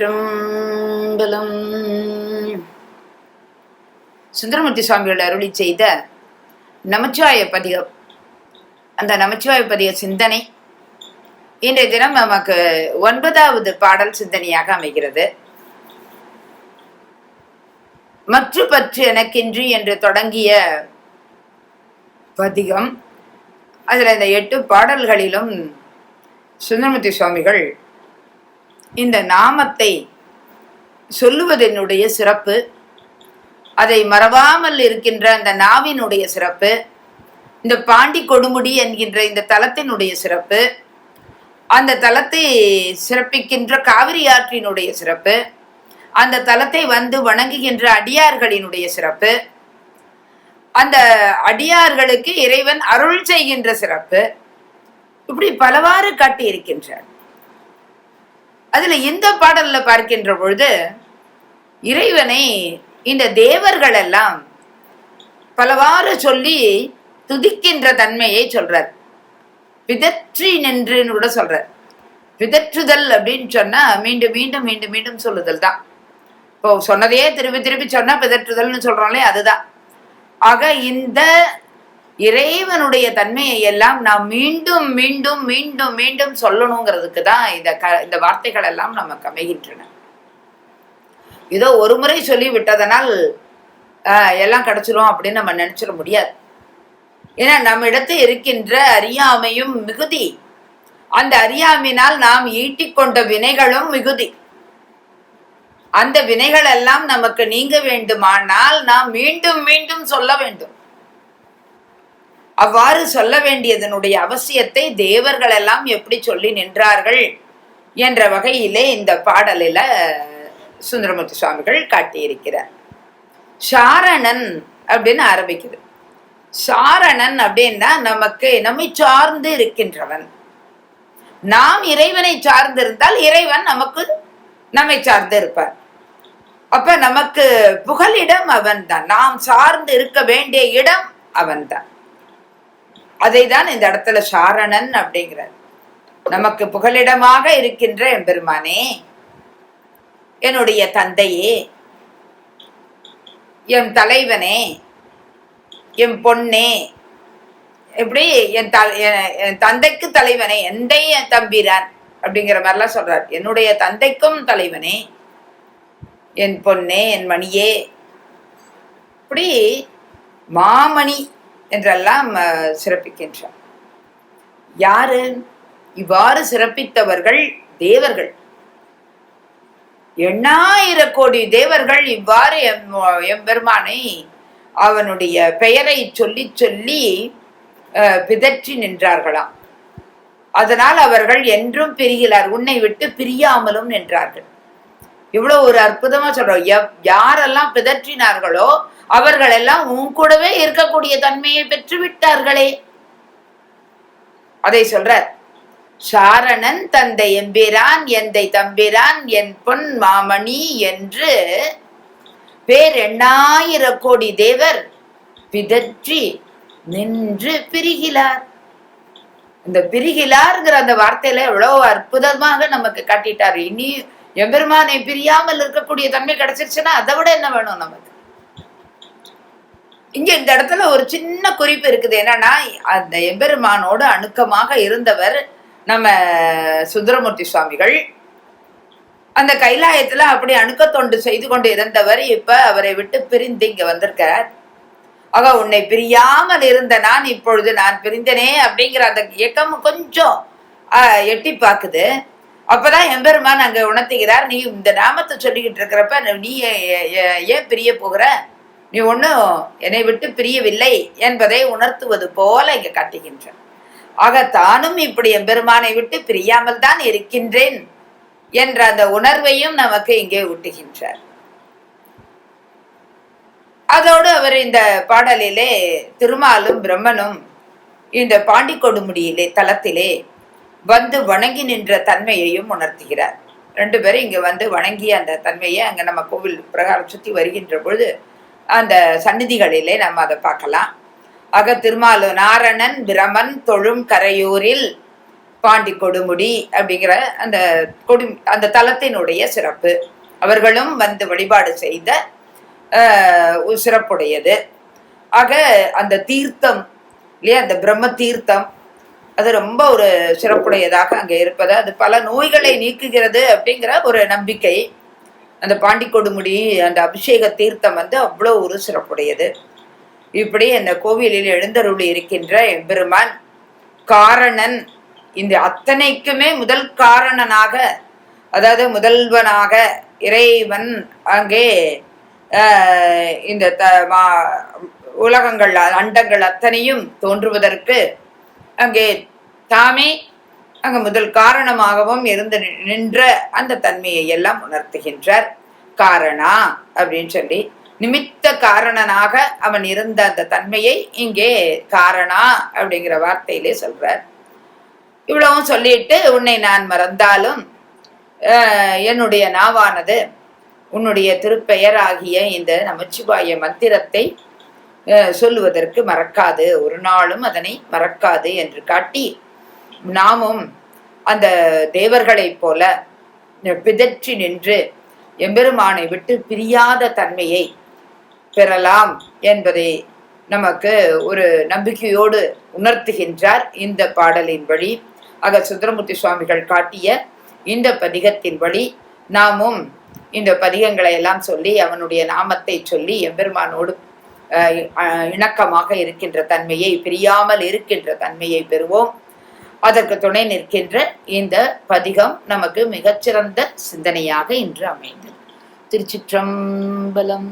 திருச்சிற்றம்பலம் சுந்தரமூர்த்தி சுவாமிகள் அருளி செய்த நமச்சிவாய பதிகம். அந்த நமச்சிவாய பதிக சிந்தனை இன்றைய தினம் நமக்கு ஒன்பதாவது பாடல் சிந்தனையாக அமைகிறது. மற்ற பற்று எனக்கின்றி என்று தொடங்கிய பதிகம். அதில் இந்த எட்டு பாடல்களிலும் சுந்தரமூர்த்தி சுவாமிகள் இந்த நாமத்தை சொல்லுவதனுடைய சிறப்பு அதை மறவாமல் இருக்கின்ற அந்த நாவினுடைய சிறப்பு இந்த பாண்டி கொடுமுடி என்கின்ற இந்த தலத்தினுடைய சிறப்பு அந்த தலத்தை சிறப்பிக்கின்ற காவிரி ஆற்றினுடைய சிறப்பு அந்த தலத்தை வந்து வணங்குகின்ற அடியார்களினுடைய சிறப்பு அந்த அடியார்களுக்கு இறைவன் அருள் செய்கின்ற சிறப்பு இப்படி பலவாறு காட்டி இருக்கின்றார் அதுல இந்த பாடல்ல பார்க்கின்ற பொழுது இறைவனை இந்த தேவர்கள் எல்லாம் பலவாறு சொல்லி துதிக்கின்ற தன்மையை சொல்றார். பிதற்றி நின்றுன்னு கூட சொல்றார். பிதற்றுதல் அப்படின்னு சொன்னா மீண்டும் மீண்டும் மீண்டும் மீண்டும் சொல்லுதல் தான். இப்போ சொன்னதையே திருப்பி திருப்பி சொன்னா பிதற்றுதல்னு சொல்றோம்லே அதுதான். ஆக இந்த இறைவனுடைய தன்மையை எல்லாம் நாம் மீண்டும் மீண்டும் மீண்டும் மீண்டும் சொல்லணுங்கிறதுக்கு தான் இந்த க இந்த வார்த்தைகள் எல்லாம் நமக்கு அமைகின்றன ஏதோ ஒரு முறை சொல்லி விட்டதனால் எல்லாம் கிடைச்சிரும் அப்படின்னு நம்ம நினைச்சிட முடியாது. ஏன்னா நம்ம இடத்து இருக்கின்ற அறியாமையும் மிகுதி. அந்த அறியாமையினால் நாம் ஈட்டிக்கொண்ட வினைகளும் மிகுதி. அந்த வினைகள் எல்லாம் நமக்கு நீங்க வேண்டுமானால் நாம் மீண்டும் மீண்டும் சொல்ல வேண்டும். அவ்வாறு சொல்ல வேண்டியதனுடைய அவசியத்தை தேவர்கள் எல்லாம் எப்படி சொல்லி நின்றார்கள் என்ற வகையிலே இந்த பாடலில சுந்தரமூர்த்தி சுவாமிகள் காட்டியிருக்கிறார். சாரணன் அப்படின்னு ஆரம்பிக்குது. சாரணன் அப்படின்னா நமக்கு நம்மை சார்ந்து இருக்கின்றவன். நாம் இறைவனை சார்ந்து இருந்தால் இறைவன் நமக்கு நம்மை சார்ந்து இருப்பார். அப்ப நமக்கு புகலிடம் அவன் தான் நாம் சார்ந்து இருக்க வேண்டிய இடம் அவன் தான் அதை தான் இந்த இடத்துல சாரணன் அப்படிங்கிறார். நமக்கு புகலிடமாக இருக்கின்ற எம்பெருமானே என்னுடைய தந்தையே என் தலைவனே என் பொண்ணே எப்படி என் த என் தந்தைக்கு தலைவனே எந்தை என் தம்பிரான் அப்படிங்கிற மாதிரிலாம் சொல்றார். என்னுடைய தந்தைக்கும் தலைவனே என் பொண்ணே என் மணியே. இப்படி மாமணி என்றெல்லாம் சிறப்பிக்கின்றார். யாரு? இவ்வாறு சிறப்பித்தவர்கள் தேவர்கள். எண்ணாயிர கோடி தேவர்கள் இவ்வாறு எம் எம்பெருமானை அவனுடைய பெயரை சொல்லி சொல்லி பிதற்றி நின்றார்களாம். அதனால் அவர்கள் என்றும் பிரிகிறார். உன்னை விட்டு பிரியாமலும் நின்றார்கள். இவ்வளவு ஒரு அற்புதமா சொல்றோம். யாரெல்லாம் பிதற்றினார்களோ அவர்கள் எல்லாம் உன் கூடவே இருக்கக்கூடிய தன்மையை பெற்று விட்டார்களே அதை சொல்றார் சாரணன் தந்தை எம்பிரான் எந்தை தம்பிரான் என் பொன் மாமணி என்று பேர் எண்ணாயிர கோடி தேவர் பிதற்றி நின்று பிரிகிலார் இந்த பிரிகிலார்ங்கிற அந்த வார்த்தையில எவ்வளவு அற்புதமாக நமக்கு காட்டிட்டார். இனி எம்பெருமானை பிரியாமல் இருக்கக்கூடிய தன்மை கிடைச்சிருச்சுன்னா அதை விட என்ன வேணும் நமக்கு? இங்க இந்த இடத்துல ஒரு சின்ன குறிப்பு இருக்குது. என்னன்னா அந்த எம்பெருமானோடு அணுக்கமாக இருந்தவர் நம்ம சுந்தரமூர்த்தி சுவாமிகள். அந்த கைலாயத்துல அப்படி அணுக்க தொண்டு செய்து கொண்டு இருந்தவர் இப்ப அவரை விட்டு பிரிந்து இங்க வந்திருக்கார் ஆக உன்னை பிரியாமல் இருந்த நான் இப்பொழுது நான் பிரிந்தனே அப்படிங்கிற அந்த இயக்கம் கொஞ்சம் எட்டி பார்க்குது. அப்பதான் எம்பெருமான் அங்க உணர்த்துகிறார் நீ இந்த நாமத்தை சொல்லிக்கிட்டு இருக்கிறப்ப நீ ஏன் பிரிய போகிற? நீ ஒன்றும் என்னை விட்டு பிரியவில்லை என்பதை உணர்த்துவது போல இங்க காட்டுகின்றான். ஆக தானும் இப்படி எம்பெருமானை விட்டு பிரியாமல் தான் இருக்கின்றேன் என்ற அந்த உணர்வையும் நமக்கு இங்கே ஊட்டுகின்றார். அதோடு அவர் இந்த பாடலிலே திருமாலும் பிரம்மனும் இந்த பாண்டி கொடுமுடியிலே தலத்திலே வந்து வணங்கி நின்ற தன்மையையும் உணர்த்துகிறார். ரெண்டு பேரும் இங்க வந்து வணங்கிய அந்த தன்மையை அங்க நம்ம கோவில் பிரகாரம் சுத்தி வருகின்ற பொழுது அந்த சந்நிதிகளிலே நம்ம அதை பார்க்கலாம். ஆக திருமாலு நாரணன் பிரமன் தொழும் கரையூரில் பாண்டி கொடுமுடி அப்படிங்கிற அந்த கொடு அந்த தலத்தினுடைய சிறப்பு. அவர்களும் வந்து வழிபாடு செய்த ஒரு சிறப்புடையது. ஆக அந்த தீர்த்தம் இல்லையா? அந்த பிரம்ம தீர்த்தம் அது ரொம்ப ஒரு சிறப்புடையதாக அங்கே இருப்பது. அது பல நோய்களை நீக்குகிறது அப்படிங்கிற ஒரு நம்பிக்கை. அந்த பாண்டி கொடுமுடி அந்த அபிஷேக தீர்த்தம் வந்து அவ்வளோ ஒரு சிறப்புடையது. இப்படி அந்த கோவிலில் எழுந்தருள் இருக்கின்ற எம்பெருமான் காரணன் இந்த அத்தனைக்குமே முதல் காரணனாக அதாவது முதல்வனாக இறைவன் அங்கே இந்த த மா- உலகங்கள் அண்டங்கள் அத்தனையும் தோன்றுவதற்கு அங்கே தாமே அங்க முதல் காரணமாகவும் இருந்து நின்ற அந்த தன்மையை எல்லாம் உணர்த்துகின்றார். காரணா அப்படின்னு சொல்லி நிமித்த காரணனாக அவன் இருந்த அந்த தன்மையை இங்கே காரணா அப்படிங்கிற வார்த்தையிலே சொல்றார். இவ்வளவும் சொல்லிட்டு உன்னை நான் மறந்தாலும் என்னுடைய நாவானது உன்னுடைய திருப்பெயராகிய இந்த நமச்சிவாய மந்திரத்தை சொல்லுவதற்கு மறக்காது. ஒரு நாளும் அதனை மறக்காது என்று காட்டி நாமும் அந்த தேவர்களைப் போல பிதற்றி நின்று எம்பெருமானை விட்டு பிரியாத தன்மையை பெறலாம் என்பதை நமக்கு ஒரு நம்பிக்கையோடு உணர்த்துகின்றார் இந்த பாடலின் வழி. ஆக சுந்தரமூர்த்தி சுவாமிகள் காட்டிய இந்த பதிகத்தின் வழி. நாமும் இந்த பதிகங்களை எல்லாம் சொல்லி அவனுடைய நாமத்தை சொல்லி எம்பெருமானோடு அஹ், அஹ், இணக்கமாக இருக்கின்ற தன்மையை பிரியாமல் இருக்கின்ற தன்மையை பெறுவோம். அதற்கு துணை நிற்கின்ற இந்த பதிகம் நமக்கு மிகச்சிறந்த சிந்தனையாக இன்று அமைந்தது. திருச்சிற்றம்பலம்